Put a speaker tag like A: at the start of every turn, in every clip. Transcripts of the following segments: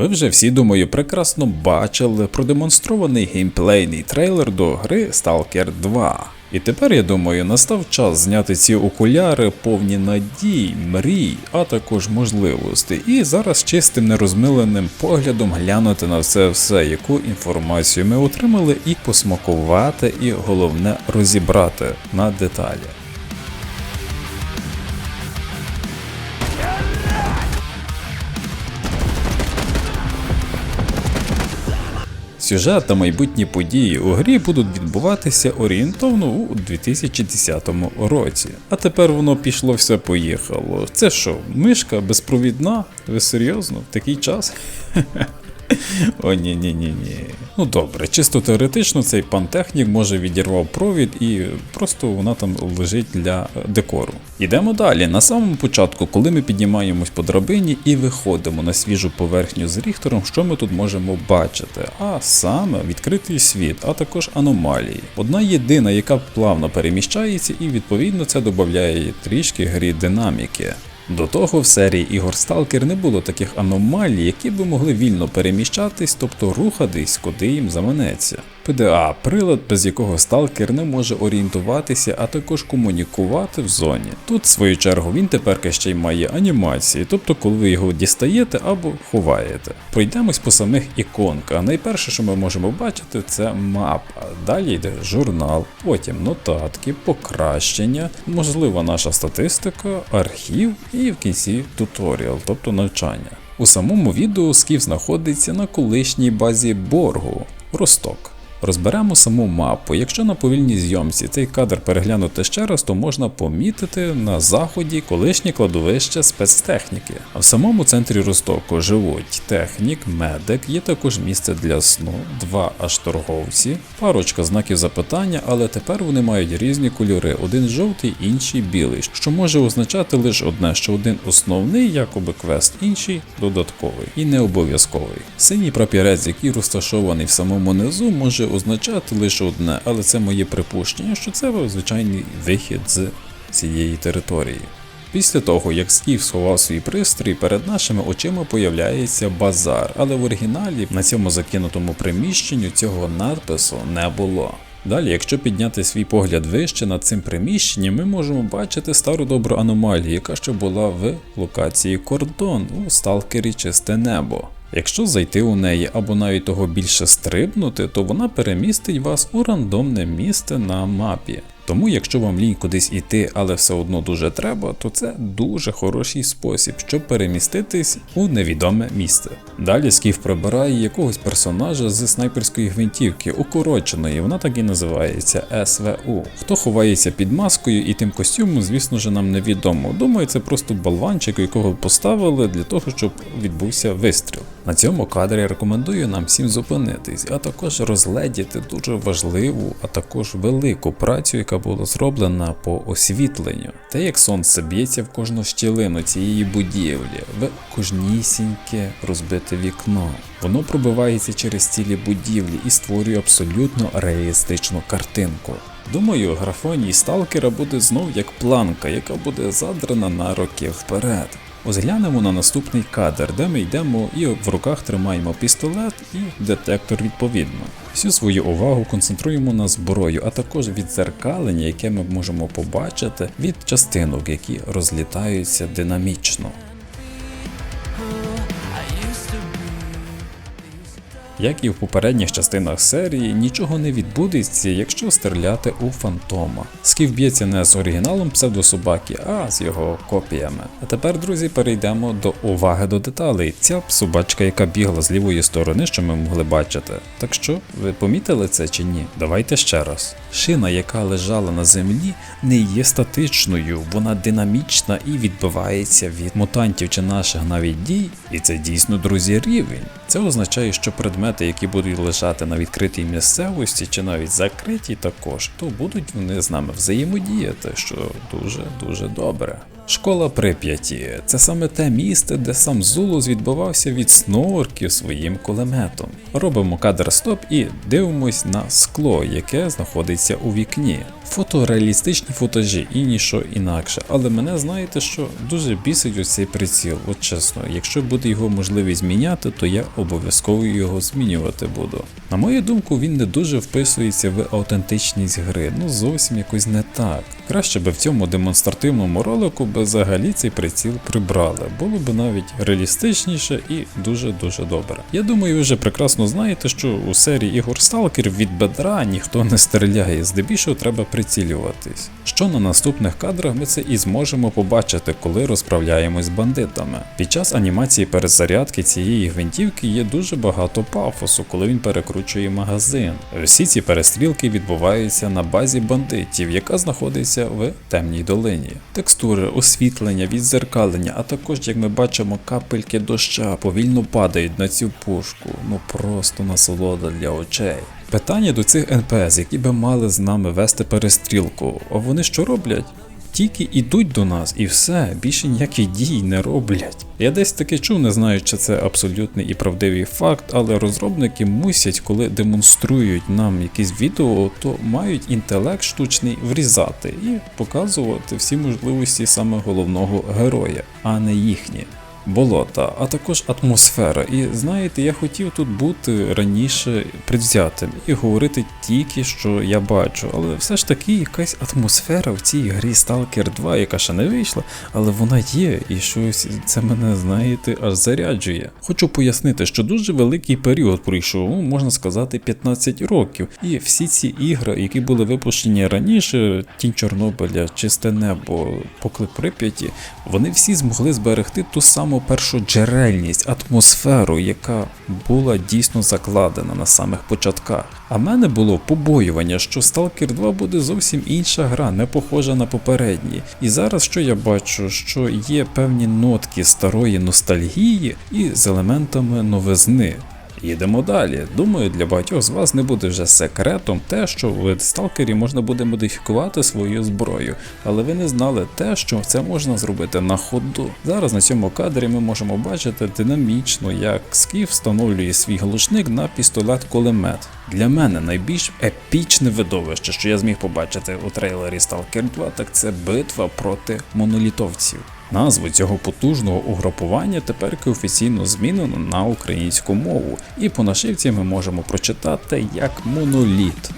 A: Ви вже всі, думаю, прекрасно бачили продемонстрований геймплейний трейлер до гри Stalker 2. І тепер, я думаю, настав час зняти ці окуляри повні надій, мрій, а також можливостей, і зараз чистим нерозмиленим поглядом глянути на все все, яку інформацію ми отримали, і посмакувати, і головне розібрати на деталі. Сюжет та майбутні події у грі будуть відбуватися орієнтовно у 2010 році. А тепер воно пішло все поїхало. Це що, мишка безпровідна? Ви серйозно? В такий час? О, ні, ні, ні, ні. Ну добре, чисто теоретично цей пантехнік може відірвав провід і просто вона там лежить для е, декору. Йдемо далі. На самому початку, коли ми піднімаємось по драбині і виходимо на свіжу поверхню з ріхтером, що ми тут можемо бачити? А саме відкритий світ, а також аномалії. Одна єдина, яка плавно переміщається, і відповідно це додає трішки грі динаміки. До того в серії ігор Сталкер не було таких аномалій, які би могли вільно переміщатись, тобто рухатись, куди їм заманеться. PDA – прилад, без якого сталкер не може орієнтуватися, а також комунікувати в зоні. Тут, в свою чергу, він тепер ще й має анімації, тобто коли ви його дістаєте або ховаєте. Пройдемось по самих іконках. Найперше, що ми можемо бачити, це мапа. Далі йде журнал, потім нотатки, покращення, можливо, наша статистика, архів і в кінці туторіал, тобто навчання. У самому відео Скіф знаходиться на колишній базі Боргу Росток. Розберемо саму мапу. Якщо на повільній зйомці цей кадр переглянути ще раз, то можна помітити на заході колишнє кладовище спецтехніки. А в самому центрі Ростоку живуть технік, медик, є також місце для сну, два аж торговці, парочка знаків запитання, але тепер вони мають різні кольори: один жовтий, інший білий, що може означати лише одне, що один основний, якоби квест, інший додатковий і не обов'язковий. Синій прапірець, який розташований в самому низу, може означати лише одне, але це моє припущення, що це звичайний вихід з цієї території. Після того, як Скіф сховав свій пристрій, перед нашими очима появляється базар, але в оригіналі на цьому закинутому приміщенню цього надпису не було. Далі, якщо підняти свій погляд вище над цим приміщенням, ми можемо бачити стару добру аномалію, яка ще була в локації кордон у сталкері Чисте Небо. Якщо зайти у неї або навіть того більше стрибнути, то вона перемістить вас у рандомне місце на мапі. Тому, якщо вам лінь кудись іти, але все одно дуже треба, то це дуже хороший спосіб, щоб переміститись у невідоме місце. Далі Скіф прибирає якогось персонажа з снайперської гвинтівки, укороченої, вона так і називається СВУ. Хто ховається під маскою і тим костюмом, звісно ж, нам невідомо. Думаю, це просто болванчик, якого поставили для того, щоб відбувся вистріл. На цьому кадрі рекомендую нам всім зупинитись, а також розгледіти дуже важливу, а також велику працю, яка була зроблена по освітленню. Те, як сонце б'ється в кожну щілину цієї будівлі, в кожнісіньке розбите вікно. Воно пробивається через цілі будівлі і створює абсолютно реалістичну картинку. Думаю, графоній сталкера буде знов як планка, яка буде задрана на роки вперед. Ось глянемо на наступний кадр, де ми йдемо і в руках тримаємо пістолет і детектор відповідно. Всю свою увагу концентруємо на зброю, а також відзеркалення, яке ми можемо побачити від частинок, які розлітаються динамічно. Як і в попередніх частинах серії, нічого не відбудеться, якщо стріляти у фантома. Скіф б'ється не з оригіналом псевдособаки, а з його копіями. А тепер, друзі, перейдемо до уваги до деталей. Ця собачка, яка бігла з лівої сторони, що ми могли бачити. Так що, ви помітили це чи ні? Давайте ще раз. Шина, яка лежала на землі, не є статичною, вона динамічна і відбивається від мутантів чи наших навіть дій. І це дійсно, друзі, рівень. Це означає, що предмети, які будуть лежати на відкритій місцевості чи навіть закритій також, то будуть вони з нами взаємодіяти, що дуже дуже добре. Школа Прип'яті це саме те місце, де сам Зулус відбивався від снорків своїм кулеметом. Робимо кадр стоп і дивимось на скло, яке знаходиться у вікні. Фотореалістичні футажі і ніщо інакше. Але мене знаєте, що дуже бісить ось цей приціл. От чесно, якщо буде його можливість зміняти, то я обов'язково його змінювати буду. На мою думку, він не дуже вписується в аутентичність гри, ну зовсім якось не так. Краще би в цьому демонстративному ролику взагалі цей приціл прибрали, було б навіть реалістичніше і дуже-дуже добре. Я думаю, ви вже прекрасно знаєте, що у серії ігор Stalker від бедра ніхто не стріляє, здебільшого треба прицілюватись. Що на наступних кадрах ми це і зможемо побачити, коли розправляємось з бандитами. Під час анімації перезарядки цієї гвинтівки є дуже багато пафосу, коли він перекручує магазин. Всі ці перестрілки відбуваються на базі бандитів, яка знаходиться в темній долині. Текстури, освітлення, відзеркалення, а також, як ми бачимо, капельки доща повільно падають на цю пушку. Ну просто насолода для очей. Питання до цих НПС, які би мали з нами вести перестрілку. А вони що роблять? Тільки йдуть до нас і все, більше ніяких дій не роблять. Я десь таки чув, не знаю, чи це абсолютний і правдивий факт, але розробники мусять, коли демонструють нам якісь відео, то мають інтелект штучний врізати і показувати всі можливості саме головного героя, а не їхні болота, а також атмосфера. І знаєте, я хотів тут бути раніше предвзятим і говорити тільки, що я бачу, але все ж таки якась атмосфера в цій грі Stalker 2, яка ще не вийшла, але вона є, і щось це мене, знаєте, аж заряджує. Хочу пояснити, що дуже великий період пройшов, ну, можна сказати, 15 років. І всі ці ігри, які були випущені раніше, Тінь Чорнобиля, Чисте небо, Поклик Прип'яті, вони всі змогли зберегти ту саму першоджерельність, атмосферу, яка була дійсно закладена на самих початках. А в мене було побоювання, що Stalker 2 буде зовсім інша гра, не похожа на попередні. І зараз що я бачу, що є певні нотки старої ностальгії і з елементами новизни. Їдемо далі. Думаю, для багатьох з вас не буде вже секретом те, що в сталкері можна буде модифікувати свою зброю, але ви не знали те, що це можна зробити на ходу. Зараз на цьому кадрі ми можемо бачити динамічно, як Скіф встановлює свій глушник на пістолет-кулемет. Для мене найбільш епічне видовище, що я зміг побачити у трейлері Stalker 2, так це битва проти монолітовців. Назву цього потужного угрупування тепер офіційно змінено на українську мову, і по нашивці ми можемо прочитати як моноліт.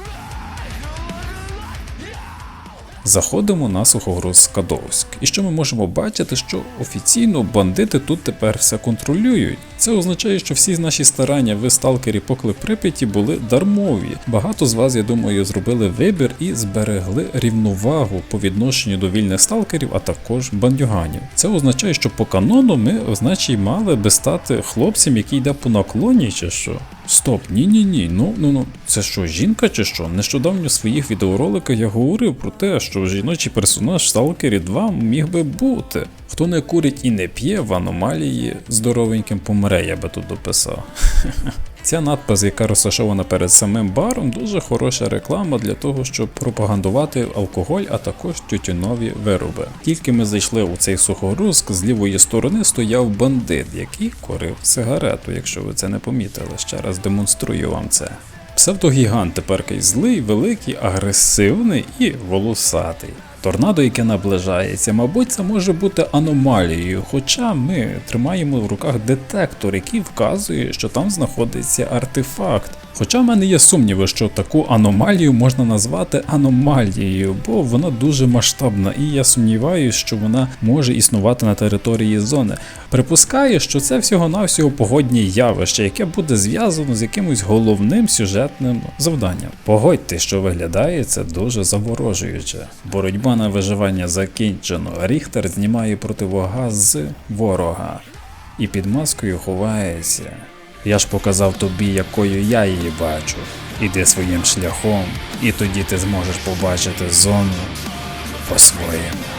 A: Заходимо на сухогруз Скадовськ. І що ми можемо бачити, що офіційно бандити тут тепер все контролюють. Це означає, що всі наші старання в сталкері поклик Прип'яті були дармові. Багато з вас, я думаю, зробили вибір і зберегли рівновагу по відношенню до вільних сталкерів, а також бандюганів. Це означає, що по канону ми, значить, мали би стати хлопцем, який йде по наклоні, чи що. Стоп, ні, ні, ні. Ну ну ну це що, жінка чи що? Нещодавно в своїх відеороликах я говорив про те, що жіночий персонаж в Stalker 2 міг би бути. Хто не курить і не п'є в аномалії здоровеньким помре, я би тут дописав. Ця надпис, яка розташована перед самим баром, дуже хороша реклама для того, щоб пропагандувати алкоголь, а також тютюнові вироби. Тільки ми зайшли у цей сухогрузк, з лівої сторони стояв бандит, який курив сигарету, якщо ви це не помітили. Ще раз демонструю вам це. Псевдогігант тепер злий, великий, агресивний і волосатий. Торнадо, яке наближається, мабуть, це може бути аномалією, хоча ми тримаємо в руках детектор, який вказує, що там знаходиться артефакт. Хоча в мене є сумніви, що таку аномалію можна назвати аномалією, бо вона дуже масштабна, і я сумніваюся, що вона може існувати на території зони. Припускаю, що це всього-навсього погоднє явище, яке буде зв'язано з якимось головним сюжетним завданням. Погодьте, що виглядає це дуже заворожуюче. Боротьба на виживання закінчено. Ріхтер знімає противогаз з ворога і під маскою ховається. Я ж показав тобі, якою я її бачу. Іди своїм шляхом, і тоді ти зможеш побачити зону по-своєму.